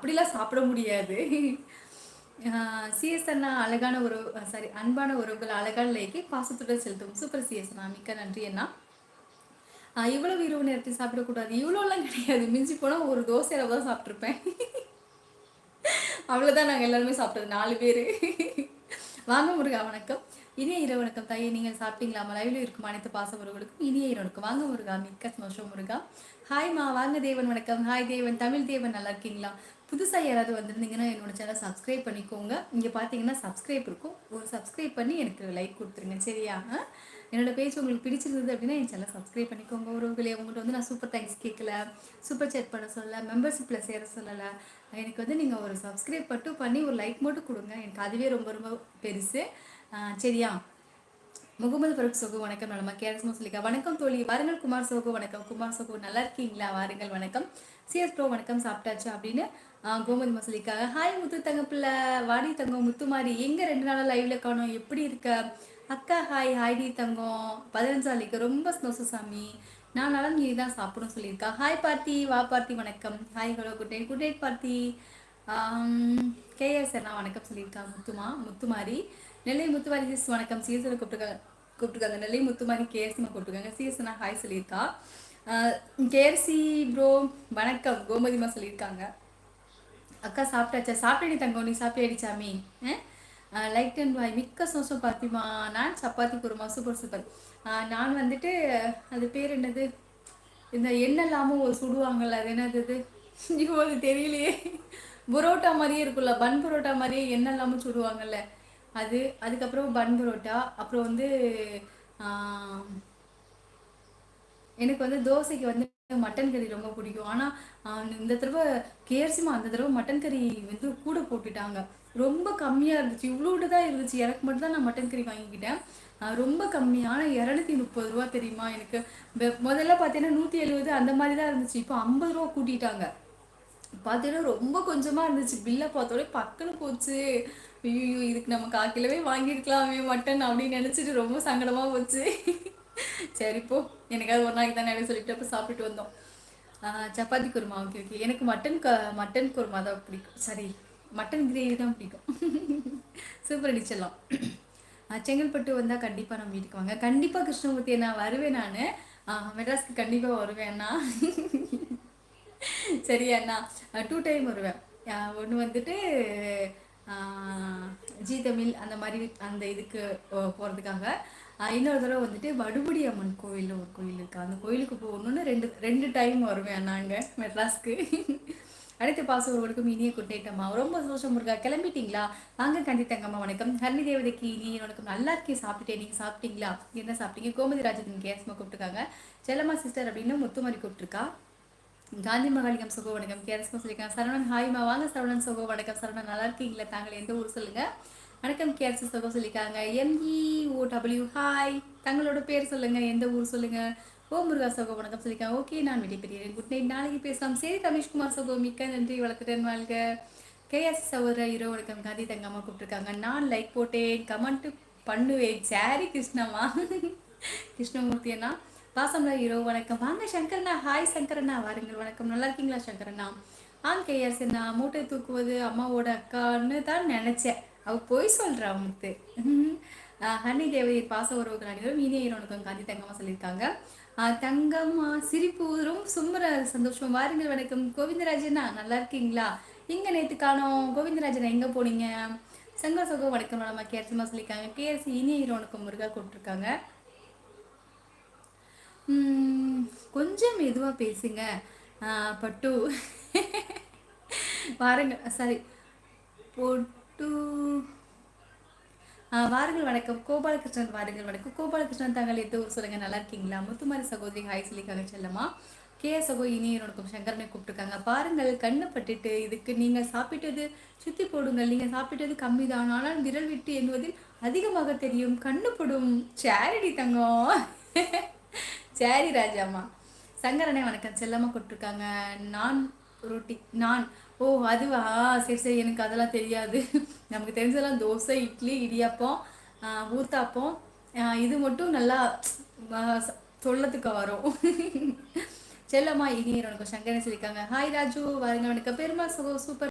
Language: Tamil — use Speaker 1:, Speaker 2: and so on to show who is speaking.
Speaker 1: அப்படிலாம் சாப்பிட முடியாது. சிஎஸ் அண்ணா அழகான உறவு சாரி அன்பான உறவுகள் அழகான லைக்கை பாசத்துடன் செலுத்தும். சூப்பர் சிஎஸ்னா மிக்க நன்றி அண்ணா. இவ்வளவு இரவு நேரத்தில் சாப்பிடக்கூடாது. இவ்வளோலாம் கிடையாது. மிஞ்சி போனால் ஒரு தோசையில தான் சாப்பிட்ருப்பேன் அவ்வளோதான் நாங்கள் எல்லாருமே சாப்பிட்டது. நாலு பேர். வாங்க முருகா வணக்கம். இனிய இரவணக்கம் வணக்கம் தாயே. நீங்கள் சாப்பிட்டீங்களா? லைவ்ல இருக்கும் அனைத்து பாசமுருகளுக்கும் இனிய இரவணக்கம் வாங்க முருகா மிக்க சந்தோஷம் முருகா. ஹாய்மா வாங்க தேவன் வணக்கம். ஹாய் தேவன் தமிழ் தேவன் நல்லா இருக்கீங்களா? புதுசாக யாராவது வந்திருந்தீங்கன்னா என்னோட சேனல் சப்ஸ்கிரைப் பண்ணிக்கோங்க. இங்கே பார்த்தீங்கன்னா சப்ஸ்கிரைப் இருக்கும். ஒரு சப்ஸ்கிரைப் பண்ணி எனக்கு லைக் கொடுத்துருங்க. சரியா? என்னோட பேஜ் உங்களுக்கு பிடிச்சிருந்தது அப்படின்னா என் சேனல் சப்ஸ்கிரைப் பண்ணிக்கோங்க. உறவுகளே உங்கள்கிட்ட வந்து நான் சூப்பர் தேங்க்ஸ் கேட்கல சூப்பர் சேட் பண்ண சொல்லலை மெம்பர்ஷிப்பில் சேர சொல்லலை. எனக்கு வந்து நீங்கள் ஒரு சப்ஸ்கிரைப் மட்டும் பண்ணி ஒரு லைக் மட்டும் கொடுங்க. எனக்கு அதுவே ரொம்ப ரொம்ப பெருசு. சரியா? முகமது ஃபருக் சோகு வணக்கம். நலமா கேரஸ் சொல்லிக்கா வணக்கம் தோழி. வாருங்கள் குமார் சோகு வணக்கம். குமார் சோகு நல்லா இருக்கீங்களா? வாருங்கள் வணக்கம். சிஎஸ் ப்ரோ வணக்கம் சாப்பிட்டாச்சு அப்படின்னு கோமதி மசலிக்காக ஹாய் முத்து தங்கப்பிள்ள. வாடி தங்கம் முத்துமாரி எங்கே ரெண்டு நாளாக லைவ்ல காணும்? எப்படி இருக்க? அக்கா ஹாய் ஹாய்டி தங்கம். பதினஞ்சாலிக்கு ரொம்ப சந்தோஷம் சாமி. நான் நலம் நீ தான் சாப்பிடும் சொல்லியிருக்கா. ஹாய் பார்த்தி வா பார்த்தி வணக்கம். Hi hello good night good night Parthi KS அண்ணா வணக்கம் சொல்லியிருக்கா. முத்துமா முத்துமாரி. நெல்லை முத்துமாரி சிஎஸ் வணக்கம். சீசனை கூப்பிட்டுருக்காங்க கூப்பிட்டுருக்காங்க நெல்லை முத்துமாரி கேஎஸ் கூப்பிட்டுருக்காங்க சீசனா ஹாய் சொல்லியிருக்கா. கேஎஸ்சி ப்ரோ வணக்கம். கோமதிமா சொல்லியிருக்காங்க. அக்கா சாப்பிட்டாச்சா? சாப்பிட்டேடி தங்கம். நீ சாப்பிட்டேடி சாமி? லைக் அண்ட் பாய் மிக்க சோசம் பார்த்திமா நான் சப்பாத்தி குருமா சூப்பர் சூப்பர் நான் வந்துட்டு அது பேர் என்னது? இந்த எண்ணெய் இல்லாமல் ஒரு சுடுவாங்கல்ல அது என்னது இப்போ அது தெரியலையே. புரோட்டா மாதிரியே இருக்குல்ல பன் புரோட்டா மாதிரியே எண்ணெய் இல்லாமல் சுடுவாங்கல்ல. அது அதுக்கப்புறம் பன் புரோட்டா அப்புறம் வந்து எனக்கு வந்து தோசைக்கு வந்து மட்டன் கறி ரொம்ப பிடிக்கும். ஆனால் இந்த தடவை கேர்சிமா அந்த தடவை மட்டன் கறி வந்து கூட போட்டுட்டாங்க. ரொம்ப கம்மியாக இருந்துச்சு. இவ்வளோட்டு தான் இருந்துச்சு. எனக்கு மட்டும் தான் நான் மட்டன் கறி வாங்கிக்கிட்டேன். ரொம்ப கம்மியான இரநூத்தி முப்பது ரூபா தெரியுமா எனக்கு. முதல்ல பார்த்தீங்கன்னா நூற்றி எழுபது அந்த மாதிரி தான் இருந்துச்சு. இப்போ ஐம்பது ரூபா கூட்டிட்டாங்க. பார்த்தீங்கன்னா ரொம்ப கொஞ்சமாக இருந்துச்சு. பில்லை பார்த்தோடே பக்கன்னு போச்சு. ஐயோ இதுக்கு நம்ம காக்கிலவே வாங்கியிருக்கலாமே மட்டன் அப்படின்னு நினச்சிட்டு ரொம்ப சங்கடமாக போச்சு. சரி போ. எனக்காவது ஒரு நாளைக்கு தானே சொல்லிட்டு அப்போ சாப்பிட்டு வந்தோம். சப்பாத்தி குருமா ஓகே ஓகே எனக்கு மட்டன் க மட்டன் குருமா தான் பிடிக்கும். சரி மட்டன் கிரேவி தான் பிடிக்கும். சூப்பர் அடிச்சிடலாம் செங்கல்பட்டு வந்தால் கண்டிப்பாக நம்ம வீட்டுக்கு வாங்க. கண்டிப்பாக கிருஷ்ணமூர்த்தி நான் வருவேன் நான். மெட்ராஸ்க்கு கண்டிப்பாக வருவேண்ணா சரி அண்ணா. டூ டைம் வருவேன். ஒன்று வந்துட்டு ஜி தமிழ் அந்த மாதிரி அந்த இதுக்கு போகிறதுக்காக இன்னொரு தடவை வந்துட்டு வடுபடி அம்மன் கோயில் ஒரு கோயில் இருக்குது அந்த கோயிலுக்கு போகணுன்னு ரெண்டு ரெண்டு டைம் வருவேன் நாங்கள் மெட்ராஸ்க்கு. அடுத்த பாச ஒருவருக்கும் இனிய குட்டேட்டம்மா ரொம்ப சந்தோஷம் இருக்கா கிளம்பிட்டீங்களா? வாங்க கண்டித்தங்கம்மா வணக்கம். ஹரணி தேவதைக்கு இனிய வணக்கம். நல்லா இருக்கே சாப்பிட்டேன் நீங்கள் சாப்பிட்டீங்களா? என்ன சாப்பிட்டீங்க? கோமதி ராஜத்தின் கேஸ்மா கூப்பிட்டுருக்காங்க. செல்லம்மா சிஸ்டர் அப்படின்னு முத்துமாரி கூப்பிட்டுருக்கா. காந்தி மகாலிகம் சுகோ வணக்கம். கேரஸ்மா சொல்லியிருக்காங்க. சரவணன் ஹாய்மா வாங்க சரவணன் சுகோ வணக்கம். சரவணன் நல்லா இருக்கீங்களா? தாங்கள் எந்த ஊர் சொல்லுங்கள் வணக்கம் கேரஸ் சகோ சொல்லியிருக்காங்க எம்இ ஓ டபிள்யூ ஹாய். தங்களோட பேர் சொல்லுங்க எந்த ஊர் சொல்லுங்க? ஓ முருகா சகோ வணக்கம் சொல்லியிருக்காங்க. ஓகே நான் விடைபெறுகிறேன். குட் நைட் நாளைக்கு பேசலாம். சரி ரமேஷ்குமார் சகோ மிக்க நன்றி. வளர்த்துட்டேன் வாழ்க. கேஎஸ் சகோதர ஹீரோ வணக்கம். காந்தி தங்கம்மா கூப்பிட்டுருக்காங்க. நான் லைக் போட்டேன். கமெண்ட் பண்ணுவேன். சாரி கிருஷ்ணம்மா. கிருஷ்ணமூர்த்தி அண்ணா. பாசம்ல ஹீரோ வணக்கம். வாங்க சங்கரண்ணா. ஹாய் சங்கரண்ணா. வாருங்கள். வணக்கம். நல்லா இருக்கீங்களா சங்கரண்ணா? ஆ கேஎஸ் அண்ணா. மூட்டை தூக்குவது அம்மாவோட அக்கான்னு தான் நினச்சேன். அவ போய் சொல்றா முத்து. ஹனி தேவதை பாச உறவுகள் அனைவரும் இனிய வணக்கம் காந்தி தங்கம்மா சொல்லியிருக்காங்க. தங்கம்மா சிரிப்பு ஊரும் சும்மர சந்தோஷம். வாருங்கள் வணக்கம். கோவிந்தராஜனா நல்லா இருக்கீங்களா? இங்க நேற்று காணோம்? கோவிந்தராஜனா எங்க போனீங்க? சங்க சகோ வணக்கம் நம்ம கேர்சிமா சொல்லியிருக்காங்க. கேஎர்சி இனிய வணக்கம் முருகா கொடுத்துருக்காங்க கொஞ்சம் மெதுவாக பேசுங்க. பட்டு. வாருங்க சாரி டூ வாருங்கள் வணக்கம். கோபாலகிருஷ்ணன் வாருங்கள் வணக்கம். கோபாலகிருஷ்ணன் தாங்கள் எந்த ஊர் சொல்லுங்க நல்லா இருக்கீங்களா? முத்துமாரி சகோதரி ஹாய் சொல்லிக்காக செல்லமா கே சகோ இனியனுக்கும் சங்கரனை கூப்பிட்டுருக்காங்க. பாருங்கள் கண்ணு பட்டுட்டு இதுக்கு நீங்கள் சாப்பிட்டது சுற்றி போடுங்கள். நீங்கள் சாப்பிட்டது கம்மி தான் ஆனால் விரல் விட்டு எண்ணுவதில் அதிகமாக தெரியும். கண்ணு படும். சேரடி தங்கம். சேரி ராஜாமா சங்கரனே வணக்கம். செல்லமாக கொடுத்துருக்காங்க நான் ரொட்டி. நான் ஓ அதுவா? சரி சரி எனக்கு அதெல்லாம் தெரியாது. நமக்கு தெரிஞ்சதெல்லாம் தோசை இட்லி இடியாப்பம் ஊத்தாப்பம். இது மட்டும் நல்லா சொல்லத்துக்கு வரும். செல்லம்மா இனியர் உனக்கு சங்கரன் சொல்லியிருக்காங்க. ஹாய் ராஜு. வாருங்க வணக்கம். பெருமா சூப்பர்